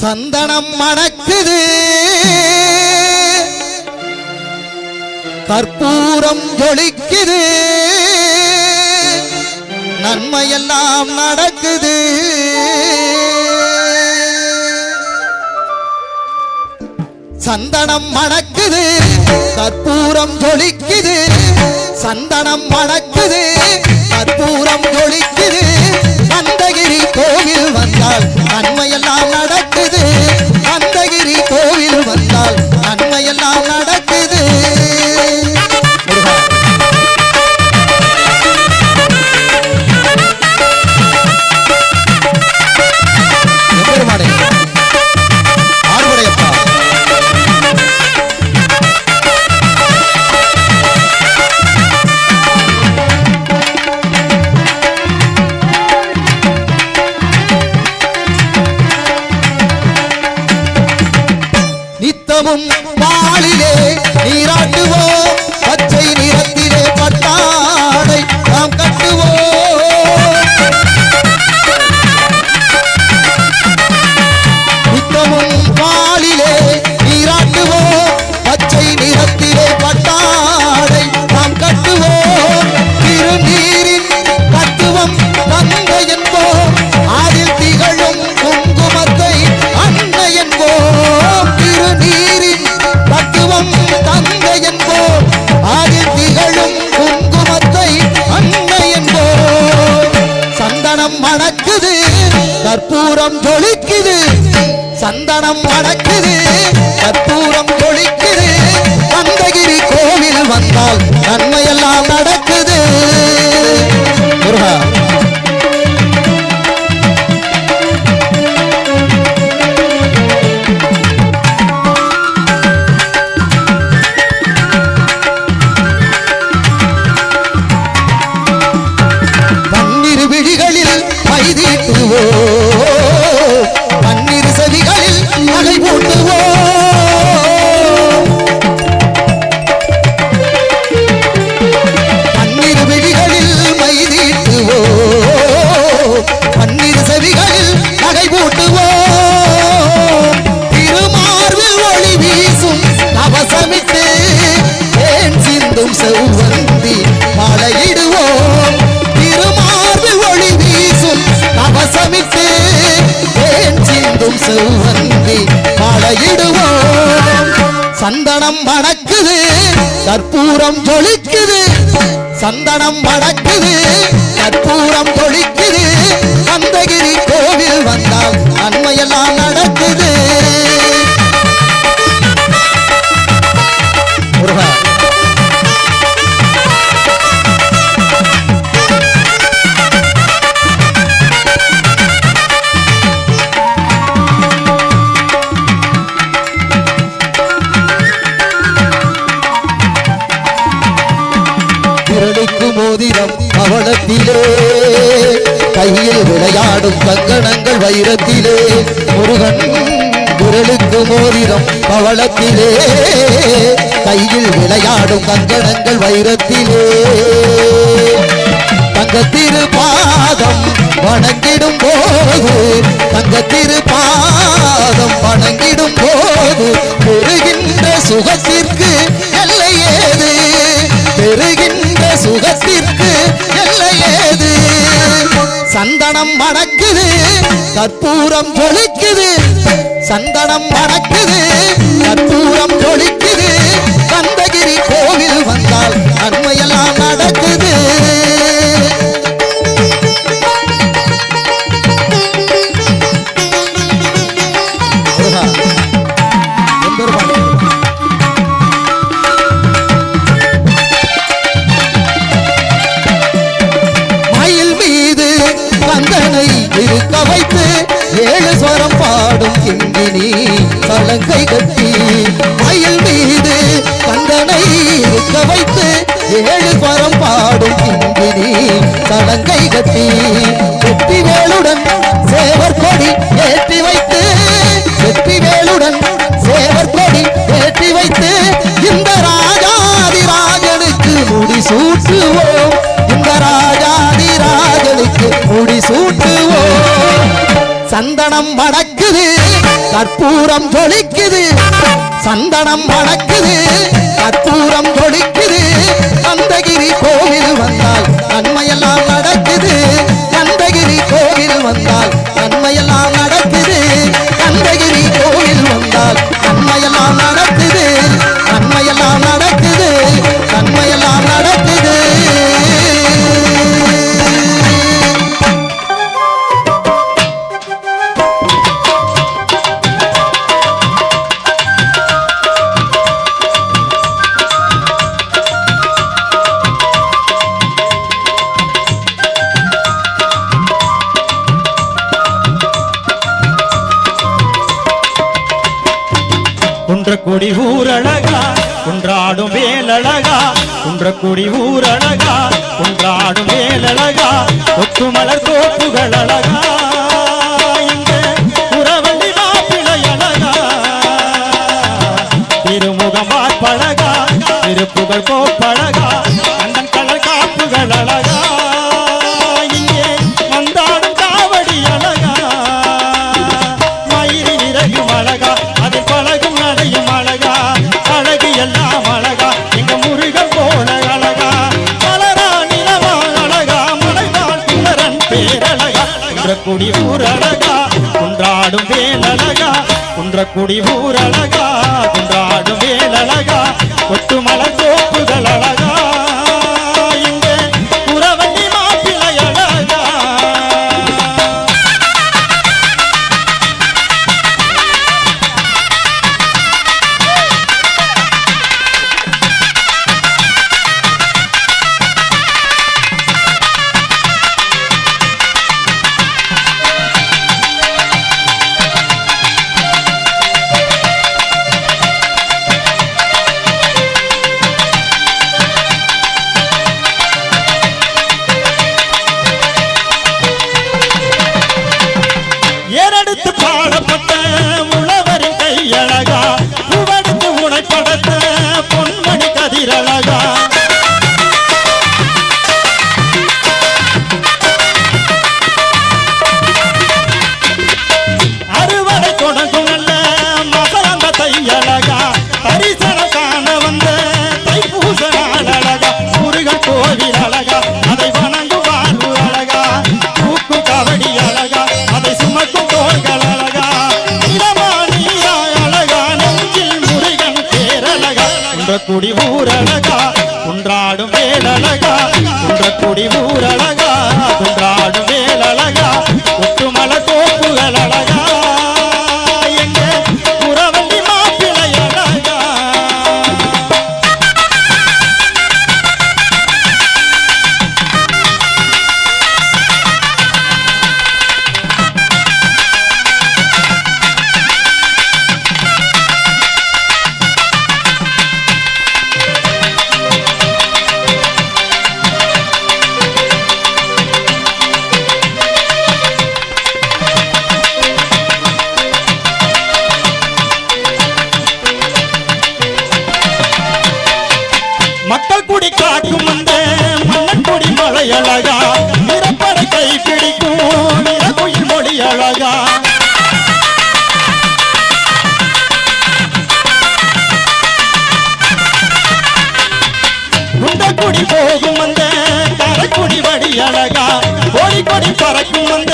சந்தனம் மணக்குது. கற்பூரம் ஜொலிக்குது. நன்மையெல்லாம் நடக்குது. சந்தனம் மணக்குது. கற்பூரம் ஜொலிக்குது. சந்தனம் மணக்குது. கற்பூரம் ஒழிக்குது. கந்தகிரி கோவில் வந்தால் நன்மையெல்லாம் நடக்குது. கந்தகிரி கோவில் வந்தால் நன்மையெல்லாம் சிந்தும் செவ்வந்தி சந்தனம் மணக்குது கற்பூரம் ஜொலிக்குது சந்தனம் மணக்குது. வைரத்திலே முருகன் குரலுக்கு மோதிரம் பவளத்திலே. கையில் விளையாடும் கங்கணங்கள் வைரத்திலே தங்கத்திரு பாதம் வணங்கிடும் போது தங்கத்திரு பாதம் வணங்கிடும் போது பெறுகின்ற சுகத்திற்கு எல்லையேது பெறுகின்ற சுகத்திற்கு எல்லையேது சந்தனம் மணக்குது கற்பூரம் ஜொலிக்குது சந்தனம் மணக்குது. கற்பூரம் ஜொலிக்குது கந்தகிரி கோவில் வந்தால் நன்மையெல்லாம் நடக்குது. மயில் மீது வந்தனை இருக்க வைத்து ஏழு ஸ்வரம் பாடும் கிங்கினி சலங்கை கட்டி. மயில் மீது கந்தனை இருக்க வைத்து ஏழு ஸ்வரம் பாடும் கிங்கினி சலங்கை கட்டி. வெற்றி வேலுடன் சேவர் கொடி ஏற்றி வைத்து வெற்றி வேலுடன் சேவர் கொடி ஏற்றி வைத்து இந்த ராஜாதிராஜனுக்கு முடி சூட்டுவோம் இந்த ராஜாதிராஜனுக்கு முடி சூட்டுவோம் சந்தனம் வடக்குது கற்பூரம் ஜொலிக்குது. சந்தனம் வடக்குது கற்பூரம் ஜொலிக்குது. கந்தகிரி கோவில் வந்தால் நன்மையெல்லாம் நடக்குது. கந்தகிரி கோவில் வந்தால் குன்றக்குடி ஊரழகா குன்றாடும் வேலழகா குன்றக்குடி ஊரழகா குன்றாடும் வேலழகா ஒத்து மலர் தோப்புகள் அழகா. உறவண்டி மாப்பிளை திருப்புகள் கோப்பு குடி ஊரழகா குன்றாடும் வேலழகா குன்றக்குடி ஊரழகா குன்றாடும் வேலழகா ஊரழகா குன்றாடும் வேலழகா குன்றக்குடி ஊரழகா. இவை அழகா நிறப்படை கை பிடிக்கும் நிறக்குயில் மொழி அழகா குடி போகும் அந்த தரக்குடி வடி அழகா கோடி கொடி பறக்கும் அந்த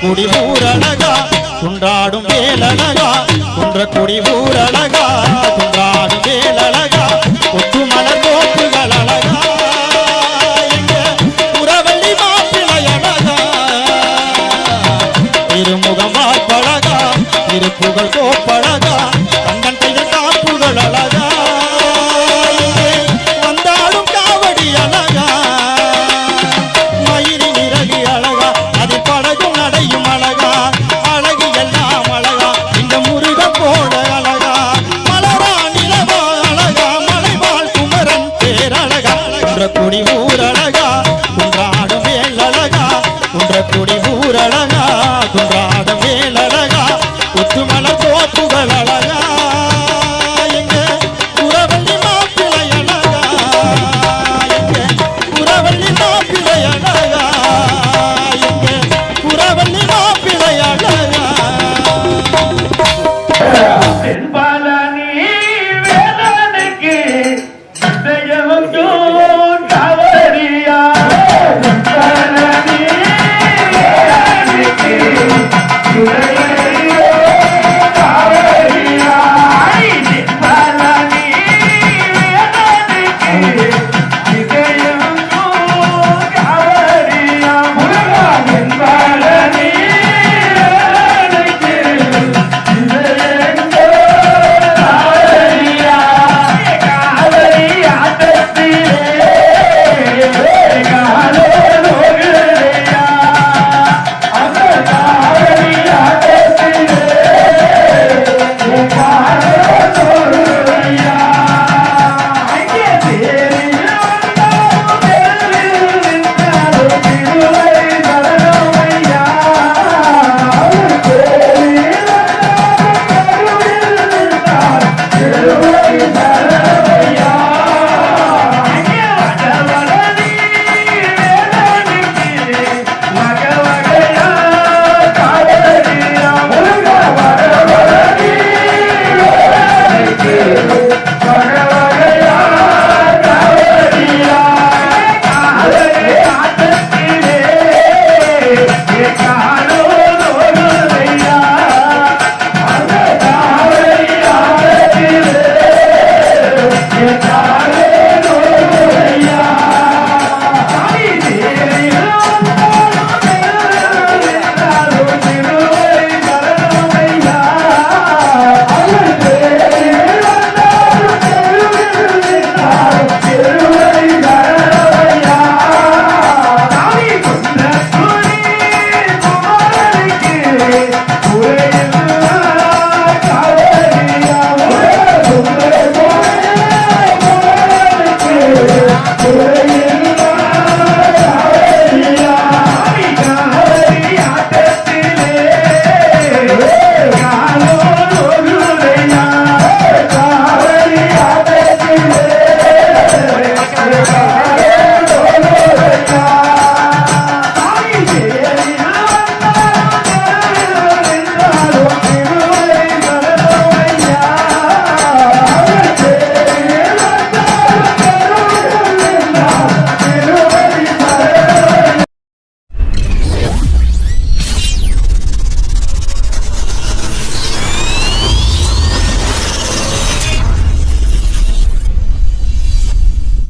குடி ஊரழகா கொண்டாடும் வேலழகா குன்ற குடி ஊரழகா.